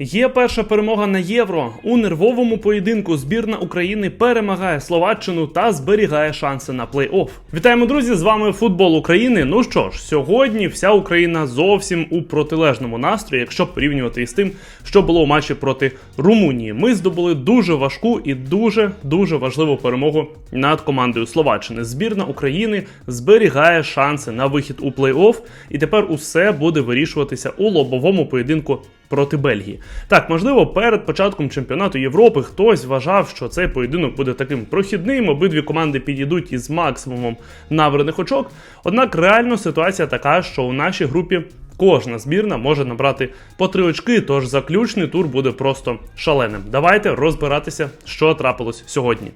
Є перша перемога на євро. У нервовому поєдинку збірна України перемагає Словаччину та зберігає шанси на плей-офф. Вітаємо, друзі! З вами футбол України. Ну що ж, сьогодні вся Україна зовсім у протилежному настрої, якщо порівнювати із тим, що було у матчі проти Румунії. Ми здобули дуже важку і дуже дуже важливу перемогу над командою Словаччини. Збірна України зберігає шанси на вихід у плей-офф, і тепер усе буде вирішуватися у лобовому поєдинку проти Бельгії. Так, можливо, перед початком чемпіонату Європи хтось вважав, що цей поєдинок буде таким прохідним. Обидві команди підійдуть із максимумом набраних очок. Однак реально ситуація така, що у нашій групі. Кожна збірна може набрати по три очки, тож заключний тур буде просто шаленим. Давайте розбиратися, що трапилось сьогодні.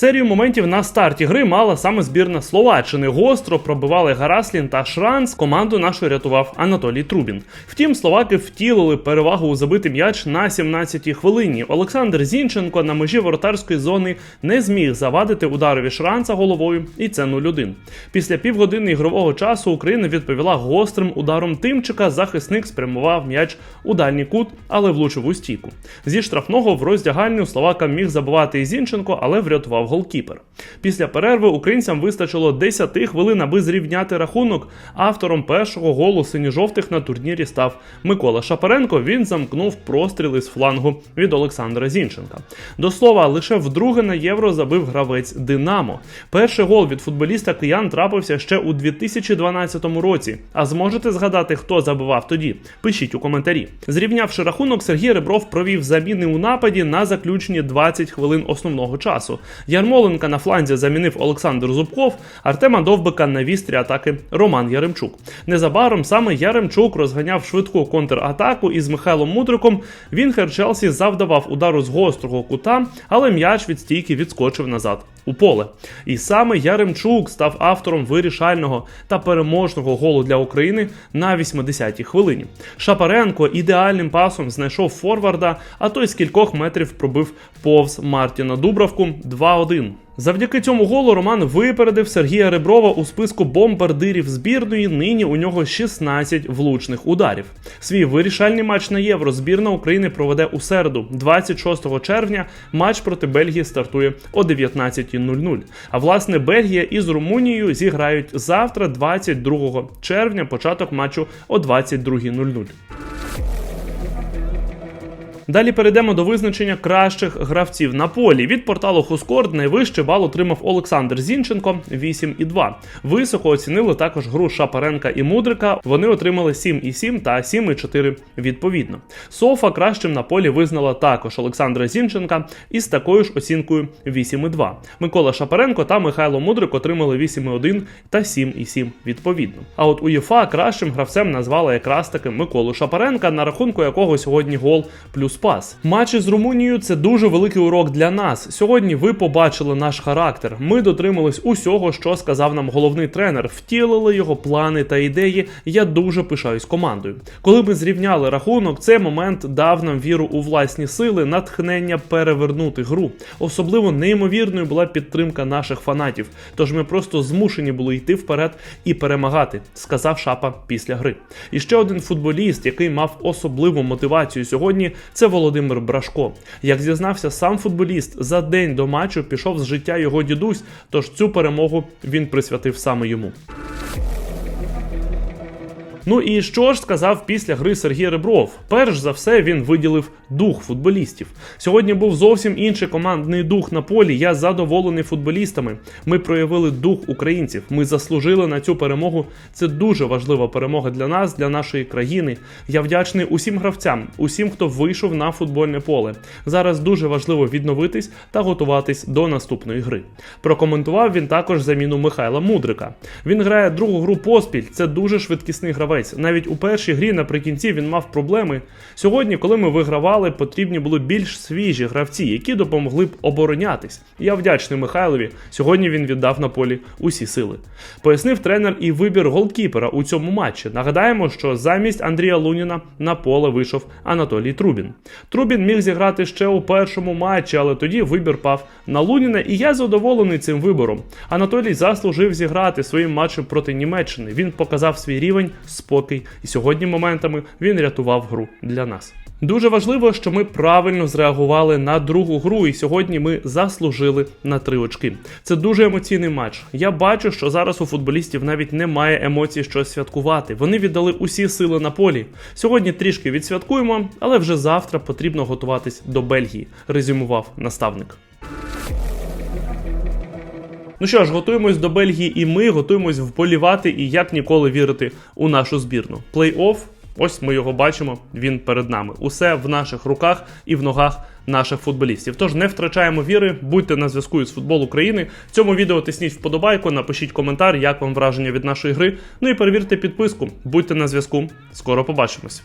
Серію моментів на старті гри мала саме збірна Словаччини. Гостро пробивали Гараслін та Шранц. Команду нашу рятував Анатолій Трубін. Втім, словаки втілили перевагу у забитий м'яч на 17-й хвилині. Олександр Зінченко на межі воротарської зони не зміг завадити ударові Шранца головою, і це 0-1. Після півгодини ігрового часу Україна відповіла гострим ударом Тимчика. Захисник спрямував м'яч у дальній кут, але влучив у стійку. Зі штрафного в роздягальню словака міг забивати і Зінченко, але врятував голкіпер. Після перерви українцям вистачило 10 хвилин, аби зрівняти рахунок. Автором першого голу синьо-жовтих на турнірі став Микола Шапаренко. Він замкнув простріли з флангу від Олександра Зінченка. До слова, лише вдруге на євро забив гравець Динамо. Перший гол від футболіста киян трапився ще у 2012 році. А зможете згадати, хто забивав тоді? Пишіть у коментарі. Зрівнявши рахунок, Сергій Ребров провів заміни у нападі на заключні 20 хвилин основного часу. Ярмоленка на фланзі замінив Олександр Зубков, Артема Довбика на вістрі атаки Роман Яремчук. Незабаром саме Яремчук розганяв швидку контратаку із Михайлом Мудриком. Вінхер Челсі завдавав удару з гострого кута, але м'яч від стійки відскочив назад у поле. І саме Яремчук став автором вирішального та переможного голу для України на 80-й хвилині. Шапаренко ідеальним пасом знайшов форварда, а той з кількох метрів пробив повз Мартіна Дубравку 2-1. Завдяки цьому голу Роман випередив Сергія Реброва у списку бомбардирів збірної. Нині у нього 16 влучних ударів. Свій вирішальний матч на євро збірна України проведе у середу, 26 червня. Матч проти Бельгії стартує о 19.00. А власне Бельгія із Румунією зіграють завтра, 22 червня, початок матчу о 22.00. Далі перейдемо до визначення кращих гравців на полі. Від порталу Хускорд найвищий бал отримав Олександр Зінченко 8,2. Високо оцінили також гру Шапаренка і Мудрика. Вони отримали 7,7 та 7,4 відповідно. Софа кращим на полі визнала також Олександра Зінченка із такою ж оцінкою 8,2. Микола Шапаренко та Михайло Мудрик отримали 8,1 та 7,7 відповідно. А от УЄФА кращим гравцем назвала якраз таки Миколу Шапаренка, на рахунку якого сьогодні гол плюс пас. Матчі з Румунією це дуже великий урок для нас. Сьогодні ви побачили наш характер. Ми дотримались усього, що сказав нам головний тренер, втілили його плани та ідеї. Я дуже пишаюсь командою. Коли ми зрівняли рахунок, цей момент дав нам віру у власні сили, натхнення перевернути гру. Особливо неймовірною була підтримка наших фанатів. Тож ми просто змушені були йти вперед і перемагати, сказав Шапа після гри. І ще один футболіст, який мав особливу мотивацію сьогодні, це Володимир Брашко. Як зізнався сам футболіст, за день до матчу пішов з життя його дідусь, тож цю перемогу він присвятив саме йому. Ну і що ж сказав після гри Сергій Ребров? Перш за все він виділив дух футболістів. Сьогодні був зовсім інший командний дух на полі. Я задоволений футболістами. Ми проявили дух українців. Ми заслужили на цю перемогу. Це дуже важлива перемога для нас, для нашої країни. Я вдячний усім гравцям, усім, хто вийшов на футбольне поле. Зараз дуже важливо відновитись та готуватись до наступної гри. Прокоментував він також заміну Михайла Мудрика. Він грає другу гру поспіль. Це дуже швидкісний гравець. Навіть у першій грі наприкінці він мав проблеми. Сьогодні, коли ми вигравали, потрібні були більш свіжі гравці, які допомогли б оборонятись. Я вдячний Михайлові. Сьогодні він віддав на полі усі сили. Пояснив тренер і вибір голкіпера у цьому матчі. Нагадаємо, що замість Андрія Луніна на поле вийшов Анатолій Трубін. Трубін міг зіграти ще у першому матчі, але тоді вибір пав на Луніна, і я задоволений цим вибором. Анатолій заслужив зіграти своїм матчем проти Німеччини. Він показав свій рівень спокій, і сьогодні моментами він рятував гру для нас. Дуже важливо, що ми правильно зреагували на другу гру, і сьогодні ми заслужили на три очки. Це дуже емоційний матч. Я бачу, що зараз у футболістів навіть немає емоцій щось святкувати. Вони віддали усі сили на полі. Сьогодні трішки відсвяткуємо, але вже завтра потрібно готуватись до Бельгії, резюмував наставник. Ну що ж, готуємось до Бельгії, і ми готуємось вболівати і як ніколи вірити у нашу збірну. Плей-офф. Ось ми його бачимо. Він перед нами. Усе в наших руках і в ногах наших футболістів. Тож не втрачаємо віри, будьте на зв'язку із футбол України. В цьому відео тисніть вподобайку, напишіть коментар, як вам враження від нашої гри. Ну і перевірте підписку. Будьте на зв'язку. Скоро побачимось.